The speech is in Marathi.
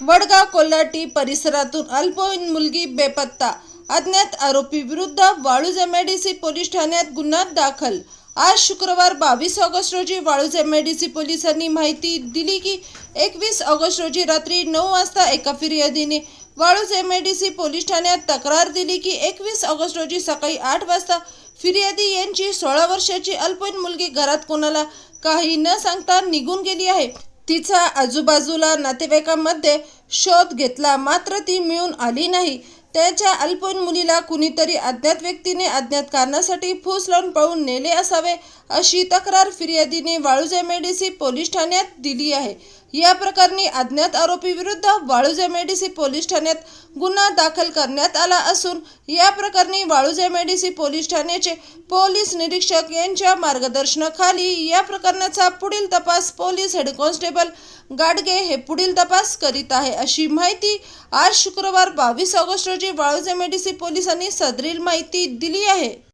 वडगाव कोल्हाटी परिसरातून अल्पवयीन मुलगी बेपत्ता. अज्ञात आरोपी विरुद्ध वाळूज एमआयडीसी पोलीस ठाण्यात गुन्हा दाखल. आज शुक्रवार बावीस ऑगस्ट रोजी वाळूज एमआयडीसी पोलिसांनी माहिती दिली की एकवीस ऑगस्ट रोजी रात्री नऊ वाजता एका फिर्यादीने वाळूज एमआयडीसी पोलीस ठाण्यात तक्रार दिली की एकवीस ऑगस्ट रोजी सकाळी आठ वाजता फिर्यादी यांची सोळा वर्षाची अल्पवयीन मुलगी घरात कोणाला काही न सांगता निघून गेली आहे. तिचा आजूबाजूला नातेवाईकांमध्ये शोध घेतला. मात्र ती मिळून आली नाही. त्याच्या अल्पवयीन मुलीला कुणीतरी अज्ञात व्यक्तीने अज्ञात कारणासाठी फूस लावून पळून नेले असावे अशी तक्रार फिर्यादीने वाळुजे मेडिसी पोलीस ठाण्यात दिली आहे. या प्रकरणी अज्ञात आरोपी विरुद्ध वाळूज पोलीस ठाण्यात गुन्हा दाखल करण्यात आला असून या प्रकरणी वाळूज मेडिसी पोलीस ठाण्याचे पोलीस निरीक्षक यांच्या मार्गदर्शनाखाली या प्रकरणाचा पुढील तपास पोलीस हेड कॉन्स्टेबल गाडगे हे पुढील तपास करीत आहे अशी माहिती आज शुक्रवार बावीस ऑगस्ट रोजी वाळूज मेडिसी पोलिसांनी सदरील माहिती दिली आहे.